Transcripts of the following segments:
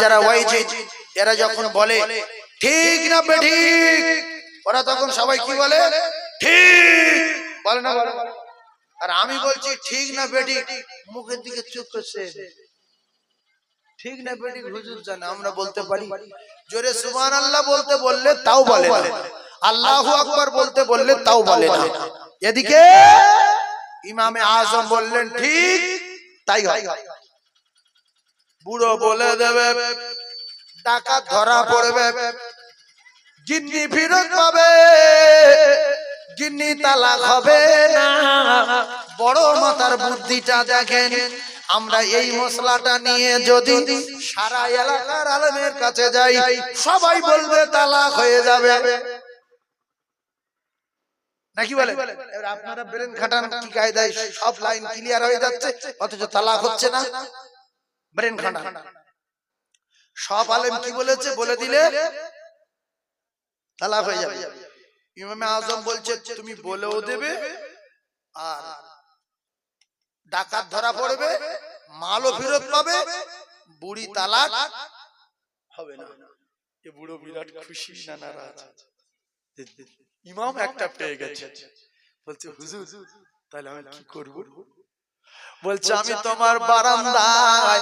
যারা ওয়াইজিদ এরা যখন বলে ঠিক না বেঠিক ওরা তখন সবাই কি বলে ঠিক বলে না বলে আর আমি বলছি ঠিক না বেঠিক মুখের দিকে চুপ করছে ঠিক না বেঠিক হুজুর জানে আমরা বলতে পারি। জোরে সুবহান আল্লাহ বলতে বললে তাও বলে আল্লাহু আকবার বলতে বললে তাও বলে না। এদিকে ইমামে আজম বললেন ঠিক তাই হয়। বুড়ো বলে দেবে, ডাকাত ধরা পড়বে। গিন্নি ফিরত পাবে, গিন্নি তালাক হবে না। বড় মাতার বুদ্ধিটা দেখেন, আমরা এই মশলাটা নিয়ে যদি সারা এলাকার আলমের কাছে যাই, সবাই বলবে তালাক হয়ে যাবে। নাকি বলে? আপনারা ব্রেন খাটান কি কায়দায় সব লাইন ক্লিয়ার হয়ে যাচ্ছে, অথচ তালাক হচ্ছে না। ব্রেন খাটান সব আলেম কি বলেছে? বলে দিলে তালাক হয়ে যাবে। ইমামে আজম বলছে তুমি বলেও দেবে আর ডাকাত ধরা পড়বে মালও ফেরত পাবে বুড়ি তালাক হবে না। এ বুড়ো বিরাট খুশি না নারাজ ইমাম একটা পেয়ে গেছে। বলছে হুজুর তাহলে আমি কি করব? বলছে আমি তোমার বারান্দায়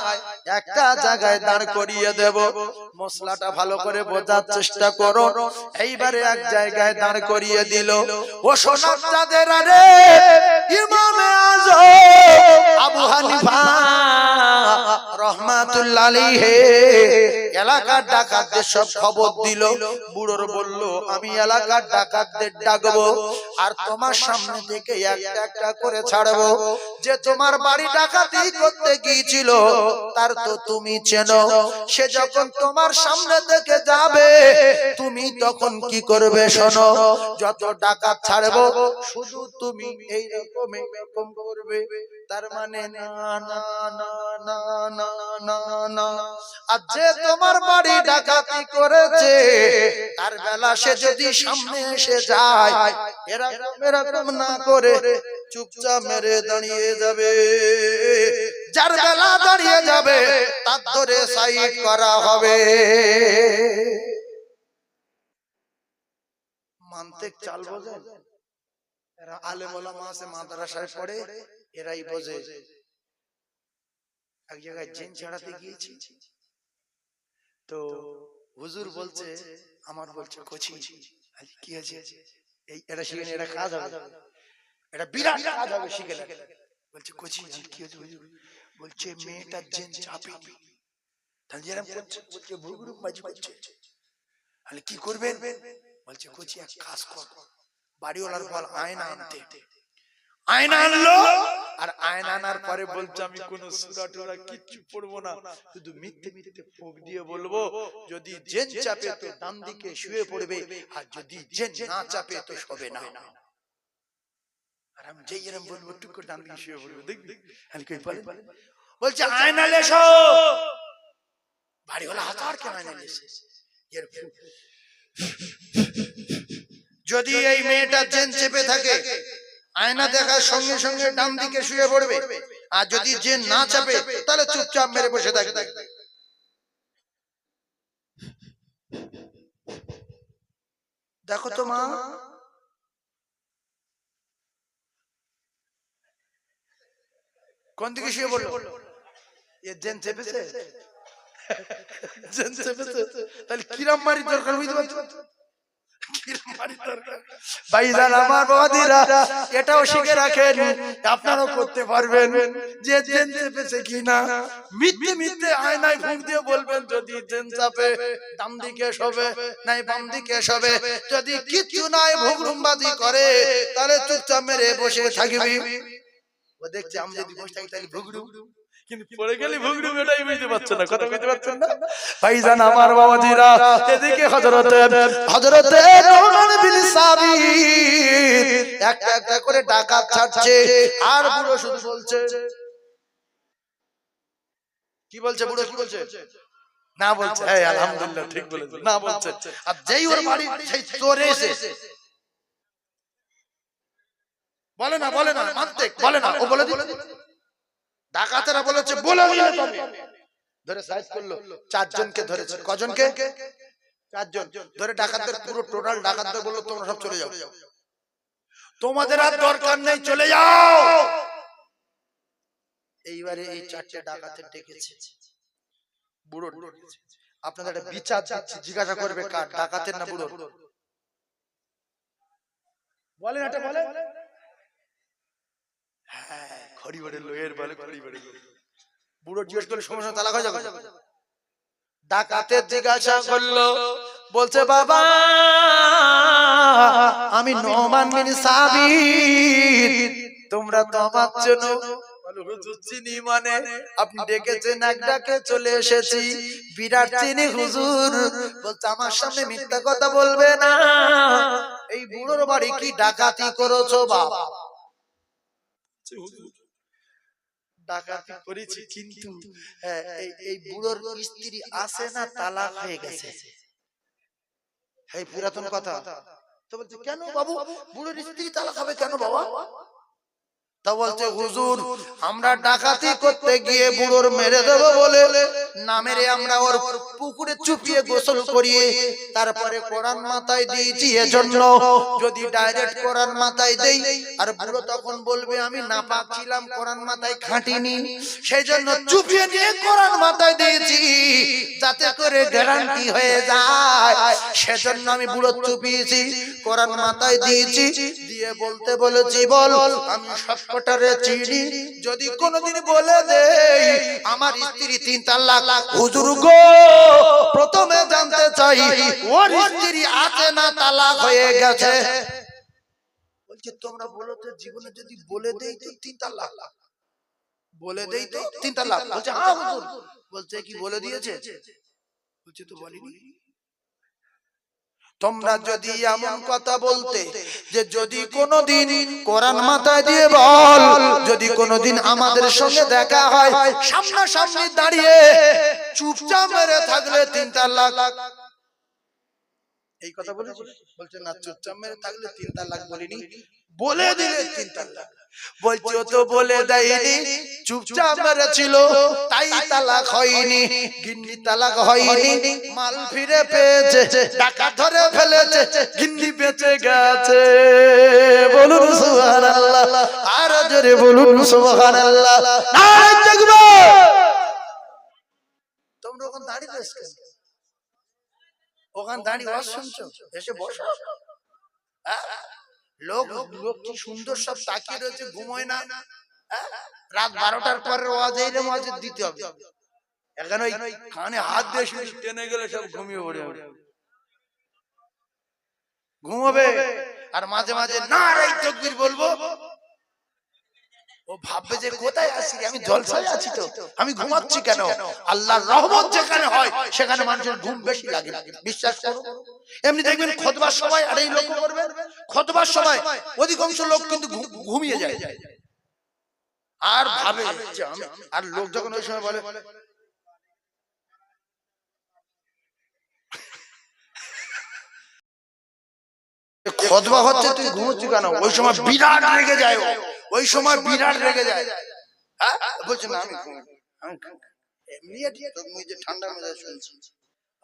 একটা জায়গায় দাঁড় করিয়ে দেব। মশলাটা ভালো করে বোঝার চেষ্টা করো। এইবারে এক জায়গায় দাঁড় করিয়ে দিল। ও সোনার চাঁদের আরে ইমামে আজম আবু হানিফা রহমাতুল্লাহ আলাইহি। এলাকার ডাকাতদের সব খবর দিল বুড়োর বলল আমি এলাকার ডাকাতদের ডাকবো আর তোমার সামনে থেকে একটা একটা করে ছাড়বো যে তোমার বাড়ি ডাকাতি করতে গিয়েছিল তার তো তুমি চেনো সে যখন তোমার সামনে থেকে যাবে তুমি তখন কি করবে শোনো যত ডাকাত ছাড়বো শুধু তুমি এই রকম এরকম করবে তার মানে না না না না না না না আর যে তোমার বাড়ি ডাকাতি করেছে। তার বেলা সে যদি সামনে এসে যায়, এরকম এরকম না করে চুপচাপ মেরে দাঁড়িয়ে যাবে। যার বেলা দাঁড়িয়ে যাবে, তার ধরে সাইড করা হবে। মানতে চাল বোঝেন এরা আলেম ওলামা আছে, মাদ্রাসায় পড়ে, এরাই বোঝে। এক জায়গায় জেন ছাড়াতে গিয়েছি। তো হুজুর বলছে আমার বলছে কোচি। কি আছে? এই এটা শিখে এটা কাজ হবে। এটা বিরাট কাজ হবে শিখে বলছে কোচি কি হয়েছে হুজুর? বলছে মেয়েটা জেন চাপে। তাহলে করছে বলছে ভুগুরু মাঝি করছে। তাহলে কি করবেন? বলছে কোচি এক কাজ কর। বাড়িওয়ালার বল আয়না আনতে। আয়না আনলো? আর আয়না আনার পরে বলছে আমি কোন সুরা টুরা কিচ্ছু পড়ব না। শুধু মিথ্যে মিথ্যে ফুক দিয়ে বলব যদি জেন চাপে তো ডান দিকে শুয়ে পড়বে আর যদি জেন না চাপে তো শোবে না। আর আমি যেই এরম বলব টুক করে ডান দিকে শুয়ে পড়বে। দেখবি? বলে বলছে আয়না লেসো! বাড়িওয়ালা হাতার কেন আয়না লেসে এর যদি এই মেয়েটা জেন চেপে থাকে আয়না দেখার সঙ্গে সঙ্গে ডান দিকে শুয়ে পড়বে। আর যদি জেন না চাপে তাহলে চুপচাপ মেরে বসে থাকবে। দেখো তো মা কোন দিকে শুয়ে পড়ল? এ জেন চেপেছে? জেন চেপেছে। তাহলে কিরাম মারি দরকার বুঝতে পারছ? ভাইজান আমার বাবাদিরা এটাও শিখে রাখেন আপনারাও করতে পারবেন। যে জেন চেপেছে কিনা মিথ্যে মিথ্যে আয়নায় ফুঁক দিয়ে বলবেন যদি জেন চাপে ডান দিকে শোবে নাই বাম দিকে যদি কিচ্ছু নাই ভুগরুমবাজি করে তাহলে চুপচাপ মেরে বসে থাকবি। ও দেখছে আমি যদি বসে থাকি তাহলে ভুগরুম কিন্তু পড়ে গেলে ভুগরুম এটাই বুঝতে পারছে না। কথা বুঝতে পারছেন না? ভাইজান আমার বাবাজিরা এদিকে হযরত হযরত নুমান বিন সাবিত। একটা একটা করে ডাকাত ছাড়ছে আর বুড়ো শুধু বলছে কি বলছে বুড়ো কি বলছে? না বলছে। এই আলহামদুলিল্লাহ ঠিক বলেছে। না বলছে। আর যেই ওর বাড়ি সেই চোর এসে বলে না বলে না মানতে বলে না ও বলে দিল ডাকাতেরা বলেছে বলে তবে। ধরে সাইজ করল চারজনকে ধরেছে কজনকে? চারজন। ধরে ডাকাতদের পুরো টোটাল ডাকাতদের বলল তোমরা সব চলে যাও। তোমাদের আর দরকার নেই চলে যাও। এইবারে এই চারটে ডাকাতের ডেকেছে। বুড়ো আপনাদের একটা বিচার দিচ্ছি জিজ্ঞাসা করবে কার? ডাকাতের না বুড়ো বলেন এটা বলেন। হ্যাঁ লোয়ের বলে বুড়ো জিজ্ঞেস করলে সমস্যা তালাক হয়ে যাবে। ডাকাতের জিজ্ঞাসা করল বলছে বাবা আমি নোমান বিন সাবির তোমরা তো আমার জন্য হুজুর চিনি মানে? আপনি ডেকেছেন এক ডাকে চলে এসেছি। বিরাট চিনি হুজুর। বলছে আমার সামনে মিথ্যা কথা বলবে না। এই বুড়োর বাড়ি কি ডাকাতি করেছ বাবা? ডাকাতি করেছি কিন্তু হ্যাঁ, এই এই বুড়োর স্ত্রী আছে না তালাক হয়ে গেছে। এই পুরাতন কথা। তো বলছে কেন বাবু? বুড়োর স্ত্রী তালাক হবে কেন বাবা? তা বলছে হুজুর আমরা ডাকাতি করতে গিয়ে বুড়োর মেরে দেব বলে না মেরে আমরা ওর পুকুরে চুপিয়ে গোসল করিয়ে তারপরে কোরআন মাথায় দিয়েছি এজন্য যদি ডাইরেক্ট কোরআন মাথায় দেই আর বুড়ো তখন বলবে আমি না পাচ্ছিলাম কোরআন মাথায় খাটিনি সেই জন্য চুপিয়ে নিয়ে কোরআন মাথায় দিয়েছি যাতে করে গ্যারান্টি হয়ে যায়। সেজন্য আমি বুড়ো চুপিয়েছি কোরআন মাথায় দিয়েছি দিয়ে বলতে বলেছি বল আমি সবকটারে চিনি। যদি কোনোদিন বলে দেই আমার স্ত্রী তিন তালাক। হুজুর গো প্রথমে জানতে চাই ওর স্ত্রী আছে না তালাক হয়ে গেছে? বলছে তোমরা বলো তো জীবনে যদি বলে দেই তো তিন তালাক। বলে দেই তো তিন তালাক। বলছে হ্যাঁ হুজুর। বলছে কি বলে দিয়েছে? বলছে তো বলিনি। তোমরা যদি এমন কথা বলতে যে যদি কোনোদিন কোরআন মাথায় দিয়ে বল যদি কোনোদিন আমাদের সঙ্গে দেখা হয় সামনাসামনি দাঁড়িয়ে চুপচাপ মেরে থাকলে তিন তালাক এই কথা বলেছি বলছে না চুপচাপ মেরে থাকলে তিন তালাক বলিনি। বলে দিলে তিন তালাক বলছে ও তো বলে দেয়নি। চুপচাপ মেরেছিল তাই তালাক হয়নি। গিন্নি তালাক হয়নি। মাল ফিরে পেয়েছে। টাকা ধরে ফেলেছে। গিন্নি বেঁচে গেছে। বলুন সুবহানাল্লাহ। আর জোরে বলুন সুবহানাল্লাহ। নারে তাকবীর তোমরা ওখানে দাঁড়িয়ে রয়েছ ওখানে দাঁড়িয়ে শুনছো? এসে বসো। হ্যাঁ? লোক লোক কি সুন্দর সব তাকিয়ে রয়েছে ঘুমোয় না? হ্যাঁ? রাত বারোটার পর ওয়াজ এই ওয়াজ দিতে হবে। এখন ওই কানে হাত দিয়ে শুধু টেনে গেলে সব ঘুমিয়ে পড়ে। ঘুমোবে। আর মাঝে মাঝে না রে তকবির বলব। ও ভাববে যে কোথায় আছি? আমি জলসায় আছি তো। আমি ঘুমাচ্ছি কেন? আল্লাহর রহমত যেখানে হয় সেখানে মানুষের ঘুম বেশি লাগে। বিশ্বাস করো। এমনি দেখবেন খতবার সময় আর এই লক্ষ্য করবেন খতবার সময় অধিকাংশ লোক কিন্তু ঘুমিয়ে যায়। আর ভাবে আর লোক যখন ওই সময় বলে খতবা হচ্ছে তুই ঘুমোচ্ছি কেন? ওই সময় বিরাট রেগে যায়। ওই সময় বিরাট রেগে যায়। হ্যাঁ? বলছে না আমি। এমনি ঠান্ডা মেজাজ শুনছি।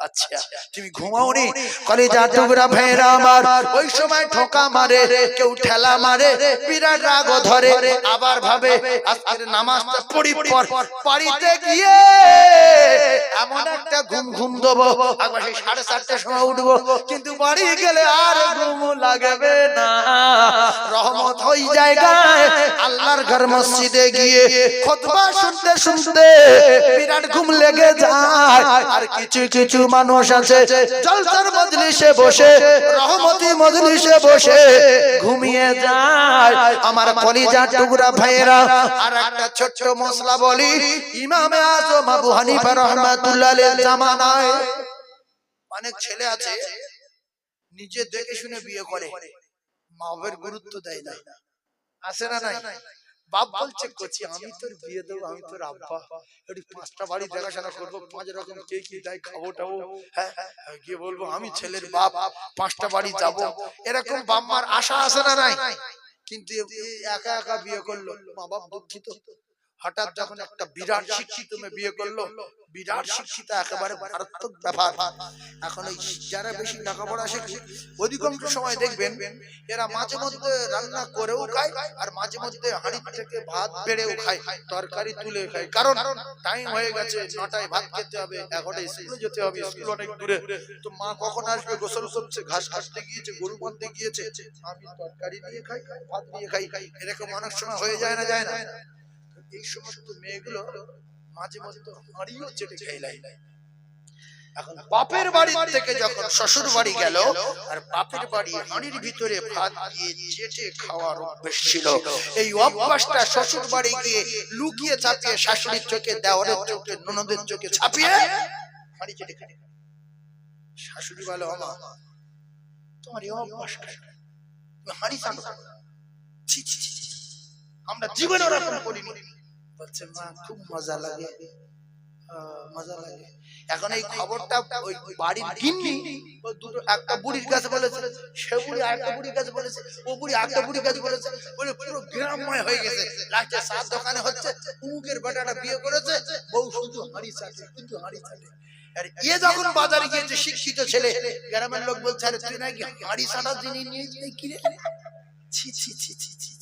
আচ্ছা তুমি ঘুমাওনি? কলিজা টুকরা ভেড়া আমার ওই সময় ঠোকা মারে কেউ ঠেলা মারে বিরাট রাগ ধরে। আবার ভাবে আজকের নামাজটা পড়ি পর বাড়িতে গিয়ে এমন একটা ঘুম ঘুম দেবো। একবার সেই সাড়ে চারটার সময় উঠবো। কিন্তু বাড়ি গেলে আর ঘুম লাগবে না। রহমত ওই জায়গায় আল্লাহর ঘর মসজিদে গিয়ে খুতবা শুনতে শুনতে বিরাট ঘুম লেগে যায়। আর কিছু কিছু মানুষ আছে জলসার মজলিসে বসে, রহমতি মজলিসে বসে, ঘুমিয়ে যায়। আমার কলিজা টুকরা ভাইয়েরা, আর একটা ছোট্ট মশলা বলি, ইমামে আজম আবু হানিফা রহমাতুল্লাহ জামানায় অনেক ছেলে আছে, নিজে দেখে শুনে বিয়ে করে, মা বাবার গুরুত্ব দেয় না। আছে না নাই? বাপ বলছে করছি আমি তোর বিয়ে দেবো আমি তোর আব্বা। একটু পাঁচটা বাড়ি দেখাশোনা করব পাঁচ রকম কে কি দেয় খাব টাবো হ্যাঁ হ্যাঁ, গিয়ে বলব আমি ছেলের বাপ পাঁচটা বাড়ি যাব। এরকম বাপ মার আশা আছে না নাই? কিন্তু একা একা বিয়ে করল মা বাপ দুঃখিত। হঠাৎ যখন একটা বিরাট শিক্ষিত মেয়ে বিয়ে করল বিরাট শিক্ষিত একেবারে মারাত্মক ব্যাপার। এখন ওই যারা বেশি টাকা পড়া শেখে অধিকাংশ সময় দেখবেন এরা মাঝে মধ্যে রান্না করেও খায় আর মাঝে মধ্যে হাঁড়ি থেকে ভাত বেড়েও খায় তরকারি তুলে খায়। কারণ টাইম হয়ে গেছে নটায় ভাত খেতে হবে এগারোটায় স্কুলে যেতে হবে স্কুল অনেক দূরে। তো মা কখন আসবে গোসল করছে ঘাস কাটতে গিয়েছে গরু বাঁধতে গিয়েছে আমি তরকারি নিয়ে খাই ভাত নিয়ে খাই এরকম অনেক সময় হয়ে যায় না যায় না এই সমস্ত মেয়েগুলো মাঝে মাঝে তো হাঁড়িও চেটে খেলাই এখন বাপের বাড়ি থেকে যখন শ্বশুর বাড়ি গেল আর বাপের বাড়ি হাঁড়ির ভিতরে ভাত দিয়ে চেটে খাওয়ার অভ্যেস ছিল। এই অভ্যাসটা শ্বশুর বাড়ি গিয়ে লুকিয়ে ছাপিয়ে শাশুড়ির চোখে দেওয়ারের চোখে ননদের চোখে ছাপিয়ে হাঁড়ি চেটে খায় শাশুড়ি বলে আমা তোমার এই অভ্যাস হাঁড়ি চাটো। আমরা জীবনে ওরকম করিনি। বলছে মা খুব মজা লাগে। মজা লাগে। এখন এই খবরটা ওই বাড়ির গিন্নি দুটো একটা বুড়ির কাছে বলেছে সে বুড়ি আরেকটা বুড়ির কাছে বলেছে ও বুড়ি আরেকটা বুড়ির কাছে বলেছে বলে পুরো গ্রামময় হয়ে গেছে। লাস্টে সাত দোকানে হচ্ছে উমুকের বেটাটা বিয়ে করেছে বউ শুধু হাঁড়ি চাটে কিন্তু হাঁড়ি চাটে। আর এ যখন বাজারে গিয়েছে শিক্ষিত ছেলে গ্রামের লোক বলছে আরে তুই নাকি হাঁড়ি চাটা জিনিস নিয়ে কি রে? ছি ছি ছি ছি ছি ছি ছি।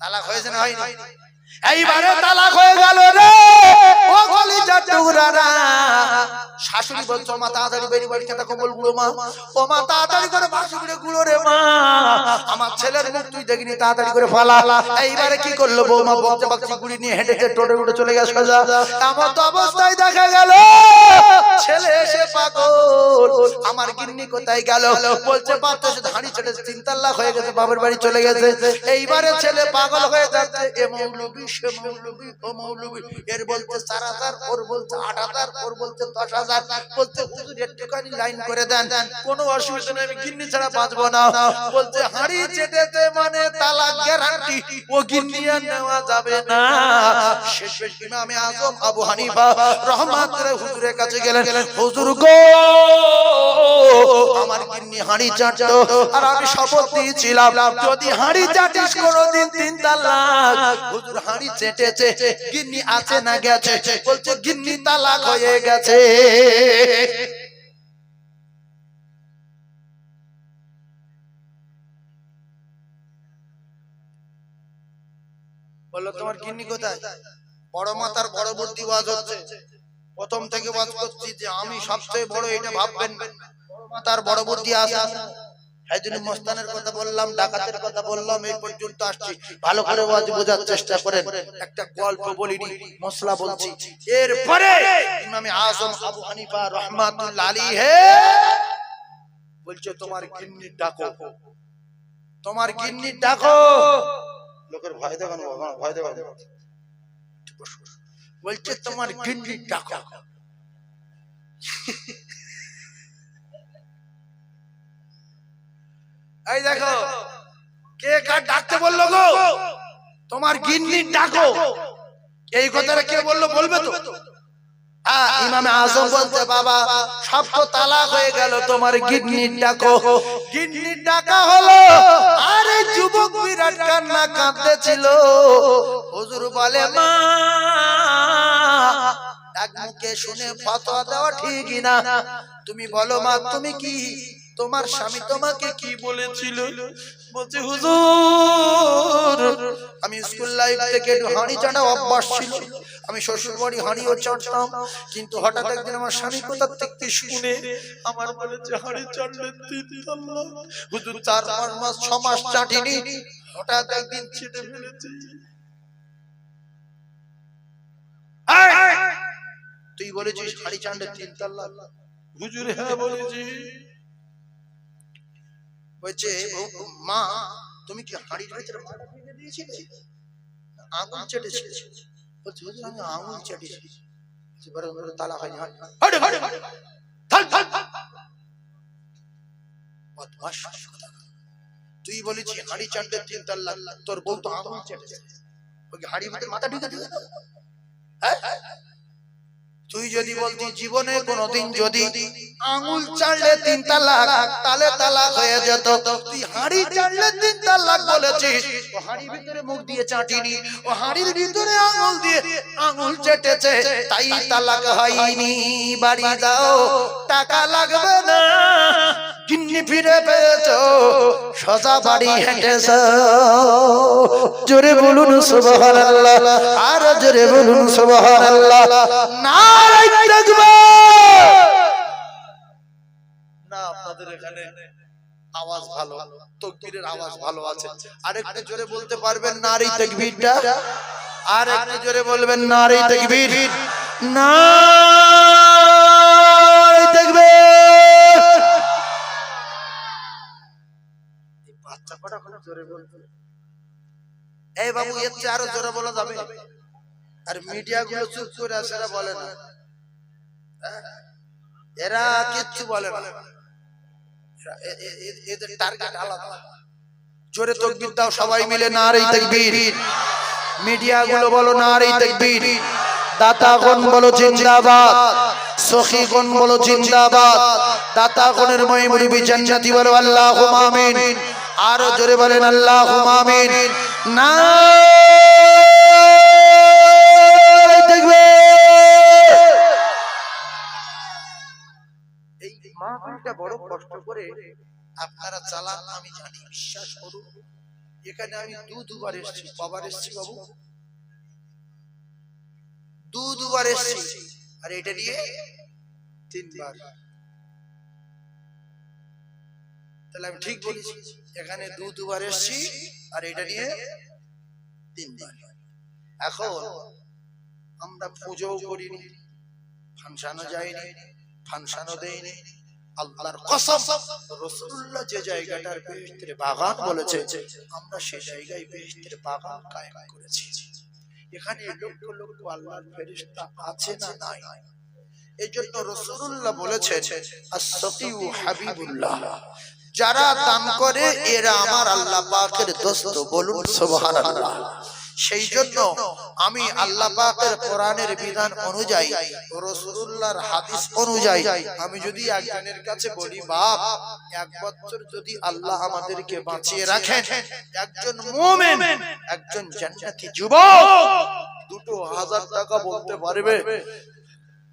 তালাক হয়েছে না হয়নি? এইবারে তালাক হয়ে গেল রে। ও টুকরারা। শাশুড়ি বলছো মা তাড়াতাড়ি বেরিয়ে বাড়ি খেতে কবলগুলো মা। ও মা তাড়াতাড়ি করে বাসুগুলো গুলো রে মা। আমার ছেলের মুখ তুই দেখিনি, তাড়াতাড়ি করে ফালা। এইবারে কি করল বৌমা বকতে বকতে গুড়ি নিয়ে হেঁটে হেঁটে টোটে উঠে চলে গেছে সোজা। এমন তো অবস্থায় দেখা গেল, ছেলে এসে পাগল। আমার গিন্নি কোথায় গেল? বলছে, বাপ তো শুধু ছেড়ে তিন তাল্লাক হয়ে গেছে বাবার বাড়ি চলে গেছে। এইবারে ছেলে পাগল হয়ে যাচ্ছে, এ মৌলবি, সে মৌলবি, ও মৌলবি। এর বলছে, চার হাজার, ওর বলছে, আট হাজার, ওর বলছে, দশ হাজার। বলছে, হুজুর, একটুখানি লাইন করে দেন। কোনো অসুবিধা নেই, আমি গিন্নি ছাড়া বাঁচবো না। বলছে হাঁড়ি চেটেতে মানে তালাক গ্যারান্টি ও গিন্নি আর নেওয়া যাবে না। শেষ ইমামে আজম আবু হানিফা রহমাতুল্লাহ হুজুরের কাছে গেলেন, হুজুর গো, আমার গিন্নি হাঁড়ি চাটতো আর আমি শপথ দিয়েছিলাম, যদি হাঁড়ি চাটিস কোনোদিন তিন তালাক। হুজুর হাঁড়ি চেটেছে, গিন্নি আছে না গেছে? বলছে, গিন্নি তালাক হয়ে গেছে। বলল তোমার গিন্নি কোথায়? বড় মাতার বুদ্ধি ওয়াজ হচ্ছে প্রথম থেকে ওয়াজ করছি যে আমি সবচেয়ে বড় এটা ভাববেন মাতার বড় বুদ্ধি আছে হাইজুল মস্তানের কথা বললাম ডাকাতের কথা বললাম এই পর্যন্ত আসছি। ভালো করে ওয়াজ বোঝার চেষ্টা করেন একটা গল্প বলিনি মশলা বলছি। এরপরে ইমামে আজম আবু হানিফা রহমাতুল্লাহ আলী বলছে তোমার গিন্নি ডাকো তোমার গিন্নি ডাকো। লোকের ভয় দেখানো ভয় দেখানো। বলছে তোমার গিন্নি ডাকো। এই দেখো কে কার ডাকতে বলল গো? তোমার গিন্নি ডাকো। এই কথাটা কে বলল বলবে তো? ইমামে আজম বলতে বাবা সব তো তালাক হয়ে গেল তোমার গিন্নির ডাকো। গিন্নির ডাকা হলো, আরে যুবক বিরাট কান্না কাঁদতেছিল। হুজুর বলে, মা শুনে দেওয়া না। তুমি বলো, মা, তুমি কি তোমার স্বামী তোমাকে কি বলেছিল? বলছে, হুজুর, আমি স্কুল লাইফ থেকে হাঁড়ি চাটা অভ্যাস ছিল। আমি শ্বশুর বাড়ি হাঁড়িও চাটতাম কিন্তু হঠাৎ একদিন আমার স্বামী কোথার থেকে শুনে আমার বলেছে হাঁড়ি চাটলে তিন হুজুর, চার, পাঁচ মাস, ছ মাস চাটিনি, হঠাৎ একদিন ছেটে ফেলেছে। তুই বলেছিস হাঁড়ি চাটলে তিন হুজুর হ্যাঁ বলেছি। বলছে মা, তুমি কি হাঁড়ির ভেতরে ঢুকিয়ে দিয়েছিলে? আগুন চেটেছিলে। বলছে হুজুর আমি আঙুল চেটেছি বড় বড় তালা হয়নি। তুই বলেছি হাড়ি চাটতে তিন তোর বউ তো আঙুল চেটেছে। হাড়ি মাথা ঢুকে ঢুকে হ্যাঁ। তুই যদি বলতি জীবনে কোনোদিন যদি আঙুল চাড়লে তিন তালাক তালে তালাক হয়ে যেত। তুই হাড়ি চাড়লে তিন তালাক বলেছিস। ও হাড়ির ভিতরে মুখ দিয়ে চাটিনি ও হাড়ির ভিতরে আঙুল দিয়ে আঙুল চেটেছে। তাই তালাক হয়নি। বাড়ি দাও। টাকা লাগবে? গিন্নি ফিরে পেয়েছ সজা বাড়ি হেঁটেছ। জোরে বলুন সুবহানাল্লাহ আর জোরে বলুন সুবহানাল্লাহ। নারাই থাকবে না আপনাদের এখানে আওয়াজ ভালো তকবীরের আওয়াজ ভালো আছে। আরেকটু জোরে বলতে পারবেন নারী তাকবীরটা? আর একটু জোরে বলবেন নারী তাকবীর। নারী তাকবীর। জোরে এই বাবু এর চেয়ে আরও জোরে বলা যাবে? আর মিডিয়া গুলো চুপ করে আছে এরা বলে না। হ্যাঁ? এরা কিচ্ছু বলে না। এদের টার্গেট আলাদা। জোরে তকবীর দাও সবাই মিলে নারী তাকবীর। মিডিয়া গুলো বলো নারী তাকবীর। দাতাগণ বলো জিন্দাবাদ। সখীগণ বলো জিন্দাবাদ। দাতাগণের জান্নাতি বলো আমিন। আরও জোরে বলেন, আল্লাহুম্মা আমিন। নারী তাকবীর এই মাহফিলটা বড় কষ্ট করে আপনারা চালান, আমি জানি, বিশ্বাস করুন। এখানে আমি দু দুবার এসেছি। কবার এসেছি বাবু? দু দুবার এসেছি। আর এটা নিয়ে তিনবার। তাহলে আমি ঠিক বলেছি এখানে দু দুবার এসেছি আর এটা নিয়ে তিনবার এখন আমরা পুজোও করিনি ফাংশনও যাইনি ফাংশনও দেয়নি আল্লাহর কসম রাসূলুল্লাহ যে জায়গাটার বেহেশতের বাগান বলেছে আমরা সেই জায়গায় বেহেশতের বাগান কায়েম করেছি। এখানে লক্ষ লক্ষ আল্লাহর ফেরেশতা আছে না নাই। এই জন্য রাসূলুল্লাহ বলেছেন হাবিবুল্লাহ। যারা দান করে, এরা আমার আল্লাহ পাকের দোস্ত বলুন, সুবহানাল্লাহ। সেই জন্য আমি আল্লাহ পাকের কোরআনের বিধান অনুযায়ী, রাসূলুল্লাহর হাদিস অনুযায়ী, আমি যদি একজনের কাছে বলি, বাপ, এক বছর যদি আল্লাহ আমাদেরকে বাঁচিয়ে রাখেন, একজন মুমিন, একজন জান্নাতি যুবক, দুটো হাজার টাকা বলতে পারবে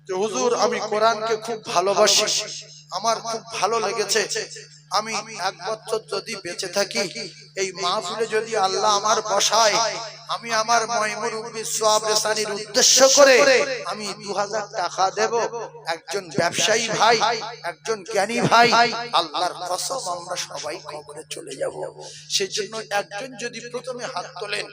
যে, হুজুর, আমি কোরআনকে খুব ভালোবাসি, আমার খুব ভালো লেগেছে আমি এক বছর যদি বেঁচে থাকি, এই মাহফিলে যদি আল্লাহ আমার বসায়, আমি আমার মহিমুরুব্বি সোয়াব উদ্দেশ্য করে আমি দু হাজার টাকা দেব। একজন ব্যবসায়ী ভাই, একজন জ্ঞানী ভাই, আল্লাহর কসম আমরা সবাই কবরে চলে যাব। সেজন্য একজন যদি প্রথমে হাত তোলেন